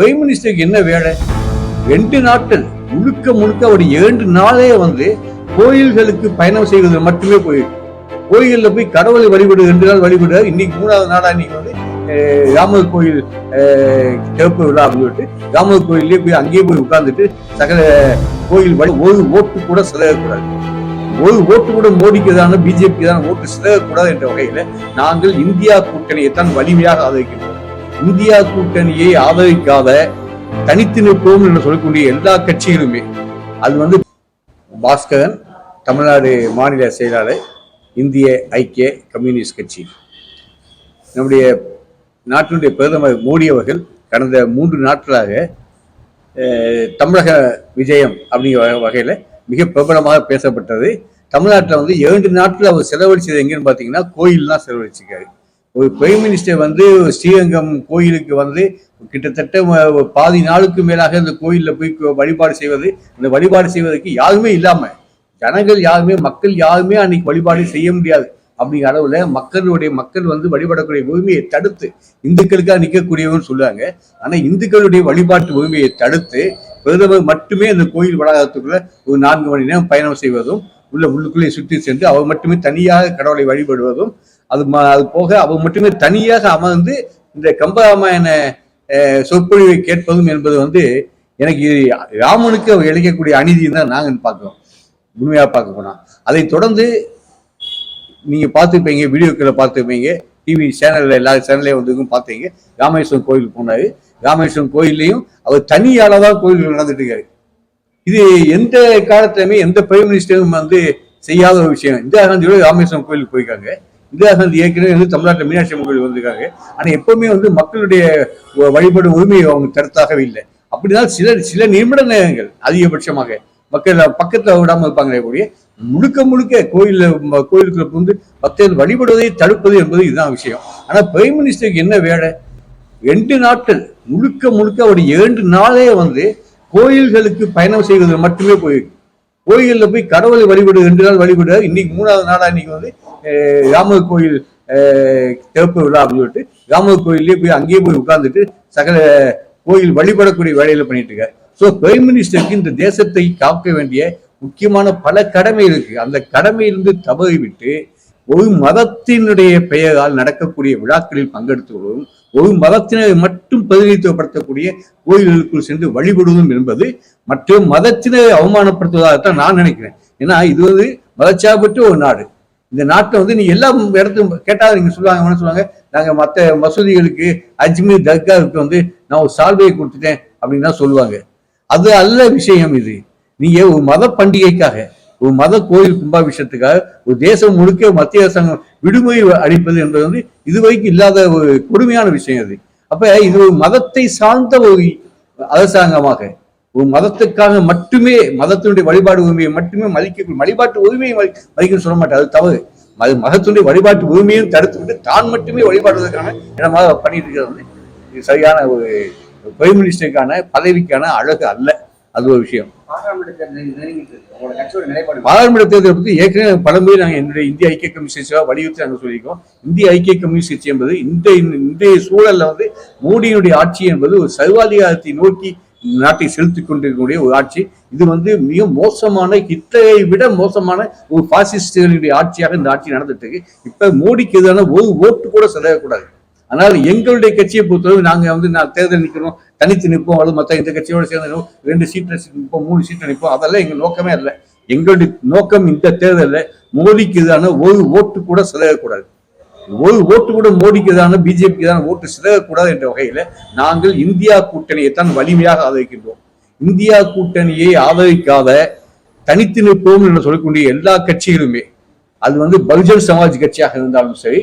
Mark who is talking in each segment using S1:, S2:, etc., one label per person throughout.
S1: Prime மினிஸ்டருக்கு என்ன வேலை? ரெண்டு நாட்கள் முழுக்க முழுக்க அவர் இரண்டு நாளே வந்து கோயில்களுக்கு பயணம் செய்வது மட்டுமே போயிட்டு கோயிலில் போய் கடவுளை வழிபடு ரெண்டு நாள் வழிபடுறார். இன்னைக்கு மூணாவது நாளா இன்னைக்கு வந்து ராமர் கோயில் திறப்பு விழா அப்படின்னு சொல்லிட்டு ராமர் கோயிலே போய் அங்கேயே போய் உட்கார்ந்துட்டு சகல கோயில் வழி ஒரு ஓட்டு கூட சிலகக்கூடாது ஒரு ஓட்டு கூட மோடிக்கு தான பிஜேபி தான ஓட்டு சிலகக்கூடாது என்ற வகையில் நாங்கள் இந்தியா கூட்டணியை தான் வலிமையாக ஆதரிக்கிறோம் இந்தியா கூட்டணியை ஆதரிக்காத தனித்து நிற்போம் என்று சொல்லக்கூடிய எல்லா கட்சிகளுமே அது வந்து பாஸ்கரன் தமிழ்நாடு மாநில செயலாளர் இந்திய ஐக்கிய கம்யூனிஸ்ட் கட்சி. நம்முடைய நாட்டினுடைய பிரதமர் மோடி அவர்கள் கடந்த மூன்று நாட்களாக தமிழக விஜயம் அப்படிங்கிற வகையில் மிக பிரபலமாக பேசப்பட்டது. தமிழ்நாட்டில் வந்து இரண்டு நாட்கள் அவர் செலவழிச்சது எங்கேன்னு பார்த்தீங்கன்னா கோயில்லாம் செலவழிச்சிருக்காரு. ஒரு பிரைம் மினிஸ்டர் வந்து ஸ்ரீரங்கம் கோயிலுக்கு வந்து கிட்டத்தட்ட பாதி நாளுக்கு மேலாக இந்த கோயிலில் போய் வழிபாடு செய்வது. இந்த வழிபாடு செய்வதற்கு யாருமே இல்லாமல் ஜனங்கள் யாருமே மக்கள் யாருமே அன்னைக்கு வழிபாடு செய்ய முடியாது அப்படிங்கிற அளவில் மக்களுடைய மக்கள் வந்து வழிபடக்கூடிய உரிமையை தடுத்து இந்துக்களுக்காக நிற்கக்கூடியவன்னு சொல்லுவாங்க. ஆனால் இந்துக்களுடைய வழிபாட்டு உரிமையை தடுத்து பிரதமர் மட்டுமே அந்த கோயில் வளாகத்துக்குள்ள ஒரு நான்கு மணி நேரம் பயணம் செய்வதும் உள்ள உள்ளுக்குள்ளே சுற்றி சென்று அவர் மட்டுமே தனியாக கடவுளை வழிபடுவதும் அது அது போக அவர் மட்டுமே தனியாக அமர்ந்து இந்த கம்பராமாயண சொற்பொழிவை கேட்பதும் என்பது வந்து எனக்கு ராமனுக்கு அவர் இழைக்கக்கூடிய அநீதியும் தான் நாங்கள் பார்க்குறோம். உண்மையாக பார்க்க போனால் அதை தொடர்ந்து நீங்கள் பார்த்துப்பீங்க வீடியோக்களை பார்த்துருப்பீங்க டிவி சேனலில் எல்லா சேனல்லையும் வந்ததுக்கும் பார்த்தீங்க ராமேஸ்வரம் கோயிலுக்கு போனார். ராமேஸ்வரம் கோயில்லையும் அவர் தனியால் தான் கோயில்கள் நடந்துட்டு இருக்காரு. இது எந்த காலத்திலுமே எந்த பிரைம் மினிஸ்டரும் வந்து செய்யாத ஒரு விஷயம். இந்திரா காந்தியோட ராமேஸ்வரம் கோயிலுக்கு போயிருக்காங்க. இந்திரா காந்தி ஏற்கனவே வந்து தமிழ்நாட்டில் மீனாட்சி அம்மன் கோயில் வந்திருக்காங்க. ஆனால் எப்பவுமே வந்து மக்களுடைய வழிபாடு உரிமையை அவங்க தடுத்தாகவே இல்லை. அப்படிதான் சில சில நிமிட நேரங்கள் அதிகபட்சமாக மக்கள் பக்கத்தில் விடாமல் இருப்பாங்களே கூடிய முழுக்க முழுக்க கோயிலில் கோயிலுக்குள்ள வந்து பக்தர்கள் வழிபடுவதை தடுப்பது என்பது இதுதான் விஷயம். ஆனால் பிரைம் மினிஸ்டருக்கு என்ன வேலை? ரெண்டு நாட்கள் முழுக்க முழுக்க ஒரு இரண்டு நாளே வந்து கோயில்களுக்கு பயணம் செய்வது மட்டுமே போயிருக்கு கோயிலில் போய் கடவுளை வழிபடு ரெண்டு நாள் வழிபடு. இன்னைக்கு மூணாவது நாளாக இன்னைக்கு வந்து ராமர் கோயில் திறப்பு விழா அப்படின்னு சொல்லிட்டு ராமர் கோயிலே போய் அங்கேயே போய் உட்கார்ந்துட்டு சகல கோயில் வழிபடக்கூடிய வேலையில பண்ணிட்டு இருக்க ஸோ பிரைம் மினிஸ்டருக்கு இந்த தேசத்தை காக்க வேண்டிய முக்கியமான பல கடமை இருக்கு. அந்த கடமையிலிருந்து தவறிவிட்டு ஒரு மதத்தினுடைய பெயரால் நடக்கக்கூடிய விழாக்களில் பங்கெடுத்து ஒரு மதத்தினரை மட்டும் பிரதிநிதித்துவப்படுத்தக்கூடிய கோயில்களுக்குள் சென்று வழிபடுவதும் என்பது மற்ற மதத்தினரை அவமானப்படுத்துவதாகத்தான் நான் நினைக்கிறேன். ஏன்னா இது வந்து மதச்சார்பற்ற ஒரு நாடு. இந்த நாட்டை வந்து நீ எல்லா இடத்தும் கேட்டால் நீங்க சொல்லுவாங்க என்ன சொல்லுவாங்க? நாங்கள் மற்ற மசூதிகளுக்கு அஜ்மீர் தர்காவுக்கு வந்து நான் ஒரு சால்வையை கொடுத்துட்டேன் அப்படின்னு தான் சொல்லுவாங்க. அது அல்ல விஷயம் இது. நீங்க ஒரு மத பண்டிகைக்காக ஒரு மத கோயில் கும்பாபிஷத்துக்காக ஒரு தேசம் முழுக்க மத்திய அரசாங்கம் விடுமுறை அளிப்பது என்பது வந்து இதுவரைக்கும் இல்லாத ஒரு கொடுமையான விஷயம் அது. அப்ப இது ஒரு மதத்தை சார்ந்த ஒரு அரசாங்கமாக. ஒரு மதத்துக்காக மட்டுமே மதத்தினுடைய வழிபாடு உரிமையை மட்டுமே மதிக்க வழிபாட்டு உரிமையை மதிக்க சொல்ல மாட்டார் அது தவறு. அது மதத்தினுடைய வழிபாட்டு உரிமையும் தடுத்து விட்டு தான் மட்டுமே வழிபாடுவதற்கான இடமாக பண்ணிட்டு இருக்கிறது வந்து இது சரியான ஒரு பிரைம் மினிஸ்டருக்கான பதவிக்கான அழகு அல்ல. அது ஒரு விஷயம்.
S2: பாராளுமன்ற தேர்தலை
S1: பற்றி ஏற்கனவே பலமுறை நாங்கள் என்னுடைய இந்திய ஐக்கிய கம்யூனிஸ்ட் கட்சியாக வலியுறுத்தி நாங்கள் சொல்லியிருக்கோம். இந்திய ஐக்கிய கம்யூனிஸ்ட் கட்சி என்பது இந்த இன்றைய சூழலில் வந்து மோடியினுடைய ஆட்சி என்பது ஒரு சர்வாதிகாரத்தை நோக்கி நாட்டை செலுத்திக் கொண்டிருக்கக்கூடிய ஒரு ஆட்சி. இது வந்து மிக மோசமான ஹிட்லரை விட மோசமான ஒரு பாசிஸ்டுகளுடைய ஆட்சியாக இந்த ஆட்சி நடந்துட்டு இருக்கு. இப்ப மோடிக்கு எதிரான ஒரு ஓட்டு கூட செல்லக்கூடாது அதனால் எங்களுடைய கட்சியை பொறுத்தவரை நாங்க வந்து நான் தேர்தல் நிற்கிறோம். தனித்து நிற்போம் அல்லது மற்ற இந்த கட்சியோட சேர்ந்து ரெண்டு சீட்டில் நிற்போம் மூணு சீட்டில் நிற்போம் அதெல்லாம் எங்கள் நோக்கமே இல்லை. எங்களுடைய நோக்கம் இந்த தேர்தலில் மோடிக்கு எதிரான ஒரு ஓட்டு கூட செலவக்கூடாது ஒரு ஓட்டு கூட மோடிக்கு எதிரான பிஜேபிக்கு எதிரான ஓட்டு செலவக்கூடாது என்ற வகையில நாங்கள் இந்தியா கூட்டணியை தான் வலிமையாக ஆதரிக்கின்றோம். இந்தியா கூட்டணியை ஆதரிக்காத தனித்து நிற்போம் என்று சொல்லக்கூடிய எல்லா கட்சிகளுமே அது வந்து பகுஜன் சமாஜ் கட்சியாக இருந்தாலும் சரி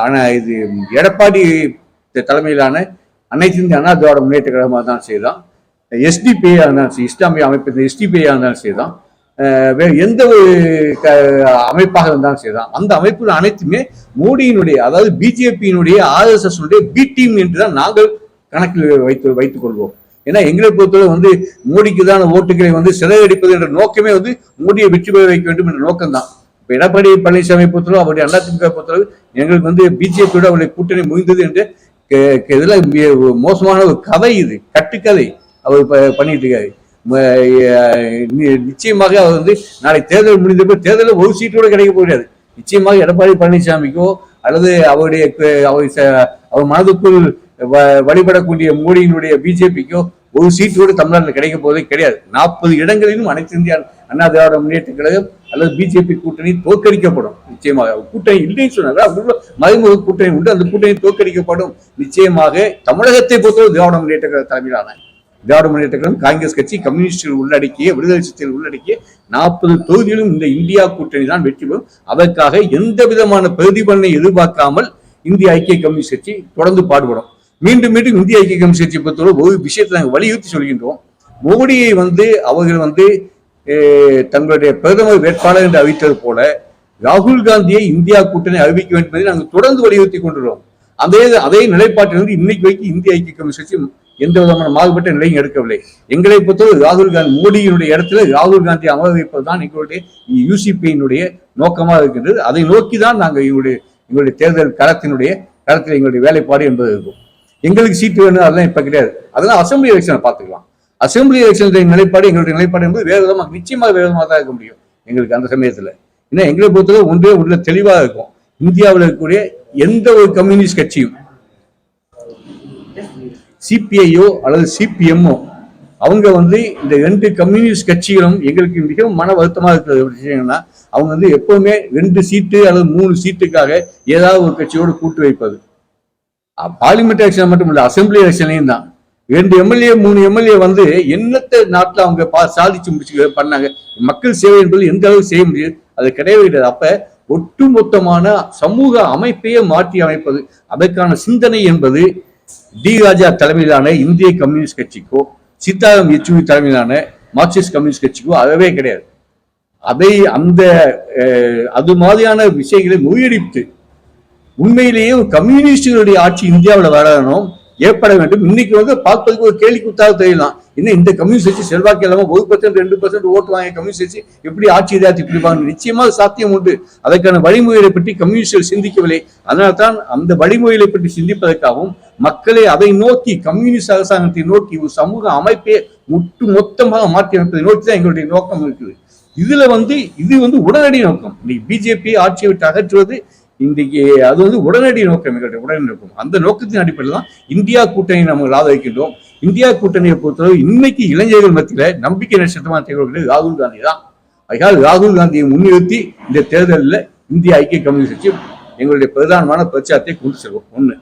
S1: ஆனால் இது எடப்பாடி தலைமையிலான அனைத்து இந்திய அண்ணா திராவிட முன்னேற்ற கழகமாக தான் செய்தோம் எஸ்டிபிஐ இருந்தாலும் சரி இஸ்லாமிய அமைப்பு இந்த எஸ்டிபிஐயாக இருந்தாலும் செய்தோம் வேறு எந்த ஒரு க அமைப்பாக இருந்தாலும் சரிதான் அந்த அமைப்புகள் அனைத்துமே மோடியினுடைய அதாவது பிஜேபியினுடைய ஆர்எஸ்எஸ்னுடைய பி டீம் என்று தான் நாங்கள் கணக்கில் வைத்து வைத்துக் கொள்வோம். ஏன்னா எங்களை பொறுத்தவரை வந்து மோடிக்கு தான ஓட்டுகளை வந்து சிறையடிப்பது என்ற நோக்கமே வந்து மோடியை வெற்றி பெற வைக்க வேண்டும் என்ற நோக்கம்தான். இப்போ எடப்பாடி பழனிசாமி பொறுத்தளவு அவருடைய அதிமுக பொறுத்தளவு எங்களுக்கு வந்து பிஜேபியோட அவருடைய கூட்டணி முடிந்தது என்று இதுல மோசமான ஒரு கதை இது கட்டுக்கதை அவர் ப- பண்ணிட்டு இருக்காரு நிச்சயமாக அவர் வந்து நாளை தேர்தல் முடிந்த போய் தேர்தலில் ஒரு சீட்டு கூட கிடைக்க போகிறது நிச்சயமாக எடப்பாடி பழனிசாமிக்கோ அல்லது அவருடைய அவர் அவர் மனதுக்குள் வ- வழிபடக்கூடிய மோடியினுடைய பிஜேபிக்கோ ஒரு சீட்டு கூட தமிழ்நாட்டில் கிடைக்க போதே கிடையாது. நாற்பது இடங்களிலும் அனைத்து இந்திய அண்ணா திராவிட முன்னேற்ற கழகம் அல்லது பிஜேபி கூட்டணி தோற்கடிக்கப்படும். நிச்சயமாக. கூட்டணி இல்லைன்னு சொன்னாங்க. அவங்களுக்குள்ள மறைமுக கூட்டணி உண்டு. அந்த கூட்டணி தோற்கடிக்கப்படும். நிச்சயமாக தமிழகத்தை பொறுத்தவரை திராவிட முன்னேற்ற கழக தலைமையிலான திராவிட முன்னேற்ற கழகம் காங்கிரஸ் கட்சி கம்யூனிஸ்டுகள் உள்ளடக்கிய விடுதலை சிறுத்தைகள் உள்ளடக்கிய நாற்பது தொகுதியிலும் இந்த இந்தியா கூட்டணி தான் வெற்றி பெறும். அதற்காக எந்த விதமான பிரதிபலனை எதிர்பார்க்காமல் இந்திய ஐக்கிய கம்யூனிஸ்ட் கட்சி தொடர்ந்து பாடுபடும். மீண்டும் மீண்டும் இந்திய ஐக்கிய கம்யூனிஸ்ட் கட்சியை பொறுத்தவரை ஒரு விஷயத்தை நாங்கள் வலியுறுத்தி சொல்கின்றோம். மோடியை வந்து அவர்கள் வந்து தங்களுடைய பிரதமர் வேட்பாளர் என்று அறிவித்தது போல ராகுல் காந்தியை இந்தியா கூட்டணி அறிவிக்க வேண்டும் என்பதை நாங்கள் தொடர்ந்து வலியுறுத்தி கொண்டுள்ளோம் அதே அதே நிலைப்பாட்டிலிருந்து இன்னைக்கு வரைக்கும் இந்திய ஐக்கிய கம்யூனிஸ்ட் கட்சி எந்த விதமான மாறுபட்ட நிலையும் எடுக்கவில்லை. எங்களை பொறுத்தவரை ராகுல் காந்தி மோடியினுடைய இடத்துல ராகுல் காந்தி அமர வைப்பதுதான் எங்களுடைய யூசிபியினுடைய நோக்கமாக இருக்கின்றது. அதை நோக்கி தான் நாங்கள் எங்களுடைய எங்களுடைய தேர்தல் களத்தினுடைய களத்தில் எங்களுடைய வேலைப்பாடு என்பது இருக்கும். எங்களுக்கு சீட்டு வேணும் அதெல்லாம் இப்போ கிடையாது. அதெல்லாம் அசம்பிளி எலெக்ஷனை பார்த்துக்கலாம். அசம்பிளி எலெக்ஷனுடைய நிலைப்பாடு எங்களுடைய நிலைப்பாடு என்பது வேறு விதமாக நிச்சயமாக வேறு விதமாக தான் இருக்க முடியும். எங்களுக்கு அந்த சமயத்தில். ஏன்னா எங்களை பொறுத்தவரை ஒன்றே ஒன்றில் தெளிவாக இருக்கும். இந்தியாவில் இருக்கக்கூடிய எந்த ஒரு கம்யூனிஸ்ட் கட்சியும் சிபிஐயோ அல்லது சிபிஎம்மோ அவங்க வந்து இந்த ரெண்டு கம்யூனிஸ்ட் கட்சிகளும் எங்களுக்கு மிகவும் மன வருத்தமாக இருக்கிற ஒரு அவங்க வந்து எப்பவுமே ரெண்டு சீட்டு அல்லது மூணு சீட்டுக்காக ஏதாவது ஒரு கட்சியோடு கூட்டு வைப்பது. பார்லிமெண்ட் எலெக்ஷன் மட்டும் இல்லை அசம்பிளி எலெக்ஷன்லையும் தான். ரெண்டு எம்எல்ஏ மூணு எம்எல்ஏ வந்து என்னத்த நாட்டில் அவங்க பா சாதிச்சு முடிச்சு பண்ணாங்க. மக்கள் சேவை என்பது எந்த அளவுக்கு செய்ய முடியும் அது கிடையவே கிடையாது. அப்ப ஒட்டுமொத்தமான சமூக அமைப்பையே மாற்றி அமைப்பது அதற்கான சிந்தனை என்பது டி ராஜா தலைமையிலான இந்திய கம்யூனிஸ்ட் கட்சிக்கோ சீதாராம் யெச்சூரி தலைமையிலான மார்க்சிஸ்ட் கம்யூனிஸ்ட் கட்சிக்கோ அறவே கிடையாது. அதை அந்த அது மாதிரியான விஷயங்களை முறியடித்து உண்மையிலேயே ஒரு கம்யூனிஸ்டுகளுடைய ஆட்சி இந்தியாவில் வரணும் ஏற்பட வேண்டும். இன்னைக்கு வந்து பார்ப்பதுக்கு ஒரு கேள்வி குத்தாக தெரியலாம் இன்னும் இந்த கம்யூனிஸ்ட் கட்சி செல்வாக்கு இல்லாமல் ஒரு பர்சன்ட் ரெண்டு பர்சன்ட் ஓட்டு வாங்க கம்யூனிஸ்ட் கட்சி எப்படி ஆட்சி இதாச்சு பிடிப்பாங்க நிச்சயமாக சாத்தியம் உண்டு. அதற்கான வழிமுறைகளை பற்றி கம்யூனிஸ்டுகள் சிந்திக்கவில்லை. அதனால தான் அந்த வழிமுறைகளை பற்றி சிந்திப்பதற்காகவும் மக்களை அதை நோக்கி கம்யூனிஸ்ட் அரசாங்கத்தை நோக்கி ஒரு சமூக அமைப்பை முட்டு மொத்தமாக மாற்றி அமைப்பதை நோக்கி தான் எங்களுடைய நோக்கம் இருக்குது. இதுல வந்து இது வந்து உடனடி நோக்கம். இன்னைக்கு பிஜேபி ஆட்சியை விட்டு அகற்றுவது இன்றைக்கு அது வந்து உடனடி நோக்கம் எங்களுடைய உடனடி நோக்கம். அந்த நோக்கத்தின் அடிப்படையில் தான் இந்தியா கூட்டணி நம்ம ஆதரிக்கின்றோம். இந்தியா கூட்டணியை பொறுத்தவரை இன்னைக்கு இளைஞர்கள் மத்தியில் நம்பிக்கை நட்சத்திரமாக திகழ்கிறது ராகுல் காந்தி தான். அதனால் ராகுல் காந்தியை முன்னிறுத்தி இந்த தேர்தலில் இந்திய ஐக்கிய கம்யூனிஸ்ட் கட்சி எங்களுடைய பிரதானமான பிரச்சாரத்தை கொண்டு செல்வோம். ஒன்று